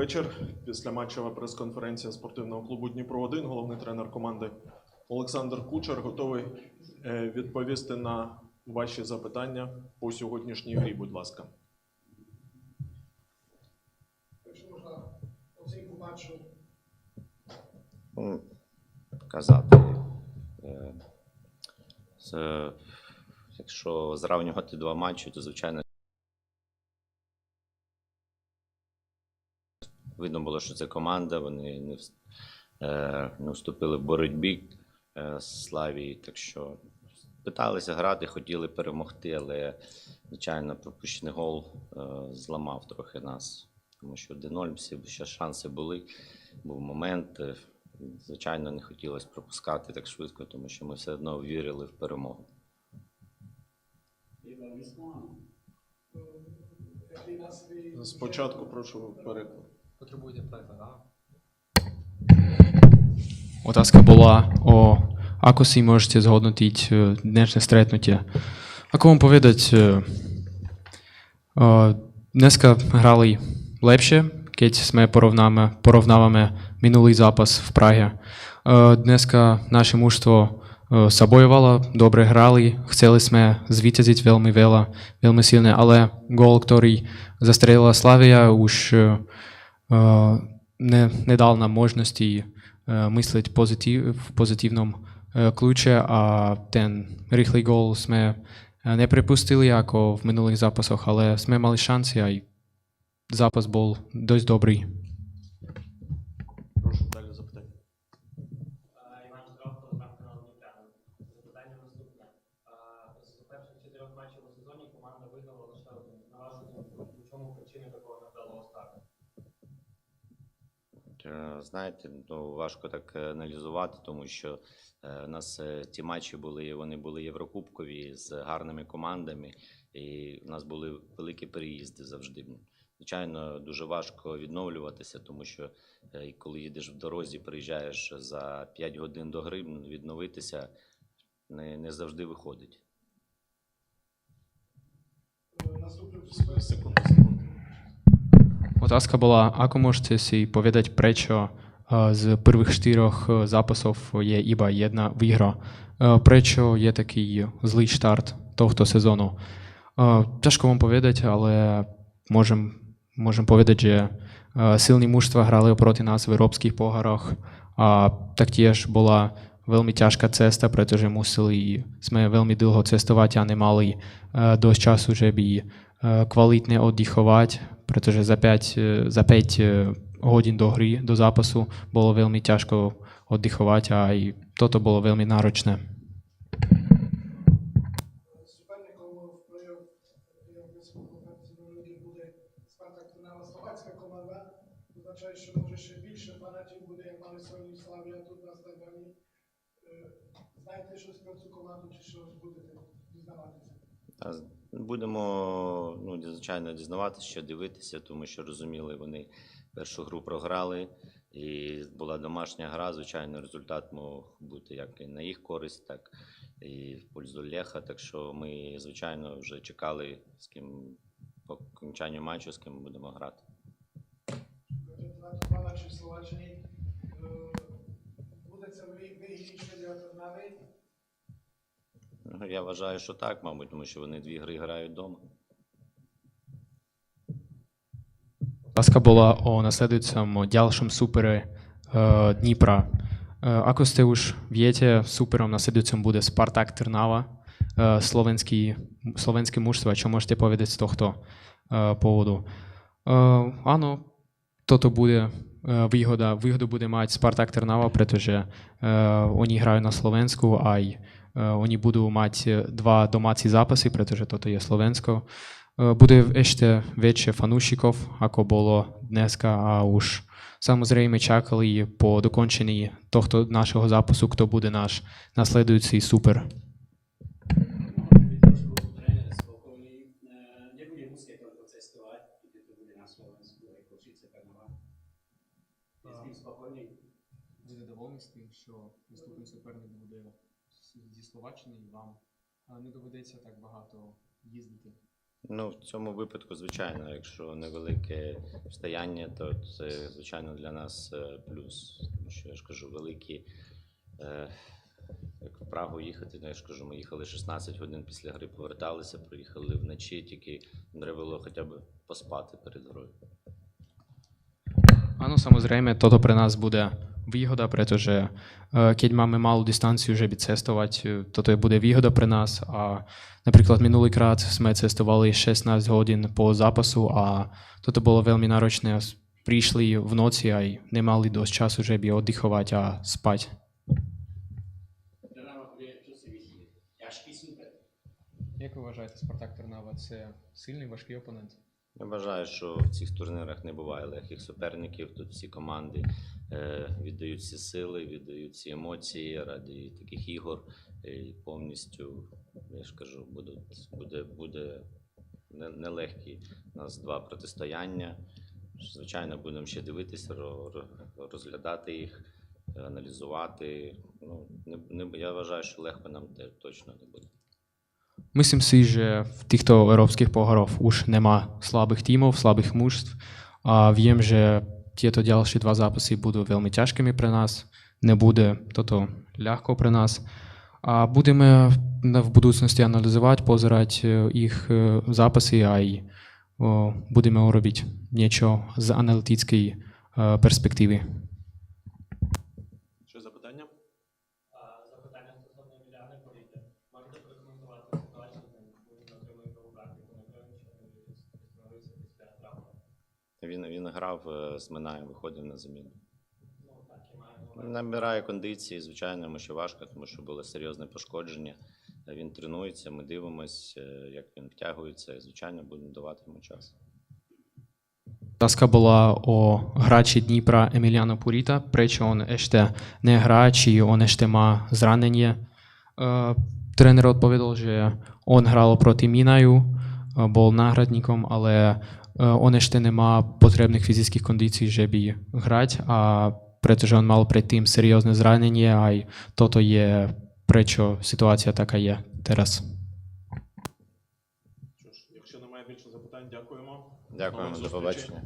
вечір. Після матчева прес-конференція спортивного клубу Дніпро 1 головний тренер команди Олександр Кучер готовий е, відповісти на ваші запитання по сьогоднішній грі. Будь ласка. Якщо можна оцінку матчу, казати. е, Якщо зрівнювати два матчі, то звичайно. Видно було, що це команда, вони не, е, не вступили в боротьбі е, з Славією, так що питалися грати, хотіли перемогти, але, звичайно, пропущений гол е, зламав трохи нас. Тому що 1-0 всі ще шанси були, був момент. Звичайно, не хотілося пропускати так швидко, тому що ми все одно вірили в перемогу. Спочатку прошу переклад. potrebujete pleta. No. Otázka bola o ako si môžete zhodnotiť e, dnešné stretnutie. Ako vám povedať, e, e, dneska hrali lepšie, keď sme porovnáme, porovnávame minulý zápas v Prahe. Dneska naše mužstvo sa bojovalo, dobre hrali, chceli sme zvíťaziť veľmi veľa, veľmi silne, ale gól, ktorý zastrelila Slavia, už e, e, ne, nedal nám možnosti e, mysleť pozitív, v pozitívnom e, kľúče a ten bol dosť dobrý. Прошу далі запитання. Іван Штрафко, Іван канал Дніпра. Запитання наступне. А, З перших чотирьох матчів у команда виграла лише один. На вашу думку, у чому причина такого Знаєте, ну, важко так е, аналізувати, тому що е, у нас е, ті матчі були, вони були єврокубкові з гарними командами, і у нас були великі переїзди завжди. Звичайно, дуже важко відновлюватися, тому що е, коли їдеш в дорозі, приїжджаєш за 5 годин до гри, ну, відновитися не, не завжди виходить. е, наступну Секунду, секунду. Otázka bola, ako môžete si povedať, prečo e, z prvých štyroch e, zápasov je iba jedna výhra? E, Prečo je taký zlý štart tohto sezónu? Ťažko vám povedať, ale môžem, môžem povedať, že silní mužstva hrali oproti nás v európskych pohároch a taktiež bola veľmi ťažká cesta, pretože museli sme veľmi dlho cestovať a nemali dosť času, že by kvalitne oddychovať, pretože za 5, e, za 5 e, hodín do hry, do zápasu bolo veľmi ťažko oddychovať a aj toto bolo veľmi náročné. Znajte. Будемо, ну, звичайно, дізнаватися, що дивитися, тому що розуміли, вони першу гру програли, і була домашня гра. Звичайно, результат мог бути як і на їх користь, так і в пользу Леха. Так що ми, звичайно, вже чекали, з ким по окончанню матчу, з ким будемо грати. В Словаччині. Буде це ви- вигідніше для Трнави. Ну, я вважаю, що так, мабуть, тому що вони дві гри грають вдома. O nasledujúcom ďalšom súpere uh, Dnipra. Uh, ako ste už viete, súperom nasledujúcom bude Spartak Trnava, uh, slovenský, slovenské mužstva. Čo môžete povedať z tohto uh, pôvodu? Uh, áno, toto bude uh, výhoda. Výhodu bude mať Spartak Trnava, pretože uh, oni hrajú na Slovensku aj uh, oni uh, dva domáci zápasy, pretože toto je Slovensko. E, Bude ešte väčšie fanúšikov, ako bolo dneska a už samozrejme čakali po dokončení tohto našeho zápasu, kto bude náš nasledujúci super. Tréner spokojný, e, nebude musieť toľko cestovať, keď to bude na Slovensku, aj Košice, Trnava. Je s tým spokojný? Буде довольний з тим, що наступний суперник буде зі Словаччини і вам не доведеться так багато їздити. Ну, в цьому випадку, звичайно, якщо невелике встояння, то це, звичайно, для нас е, плюс. Тому що я ж кажу, великі. Е, як в Прагу їхати, ну, я ж кажу, ми їхали 16 годин після гри, поверталися, приїхали вночі, тільки треба було хоча б pоспати перед грою. Áno, samozrejme, toto pre nás bude výhoda, pretože eh, keď máme malú distanciu, že by cestovať, eh, toto je, bude výhoda pre nás a napríklad minulýkrát sme cestovali 16 hodín po zápasu a toto bolo veľmi náročné a s- prišli v noci aj nemali dosť času, že by oddychovať a spať. Trnava bude, čo si myslíte? Ťažký super. Як ви вважаєте, Спартак Тернава це сильний важкий опонент? Я вважаю, що в цих турнірах не буває легких суперників. Тут всі команди е, віддають всі сили, віддають всі емоції ради таких ігор. І повністю, я ж кажу, будуть, буде, буде нелегкі у нас два протистояння. Звичайно, будемо ще дивитися, ро- ро- розглядати їх, аналізувати. Ну, не, я вважаю, що легко нам те точно не буде. Myslím si, že v týchto európskych pohároch už nemá slabých tímov, slabých mužstv a viem, že tieto ďalšie dva zápasy budú veľmi ťažkými pre nás. Nebude toto ľahko pre nás. A budeme v budúcnosti analyzovať, pozerať e, ich e, zápasy a aj o, budeme urobiť niečo z analytickej e, perspektívy. Ще запитання? А, Запитання стосовно Еміліани Політи. Можете прокоментувати ситуацію з ним, бо він отримує праву картку на грою, що він встановився після травми. Він, він грав е, з Минаєм, виходив на заміну. Ну. Набирає кондиції, звичайно, йому ще важко, тому що було серйозне пошкодження. Він тренується, ми дивимося, як він втягується, і, звичайно, будемо давати йому час. Otázka bola o hráči Dnipra Emiliano Purita, prečo on ešte nehrá, či on ešte má zranenie. Uh, tréner odpovedal, že on hral proti Minaju, uh, bol náhradníkom, ale uh, on ešte nemá potrebných fyzických kondícií, že by hrať a pretože on mal predtým seriózne zranenie, aj toto je prečo situácia taká je teraz. Якщо немає більше запитань, дякуємо. Дякуємо, до побачення.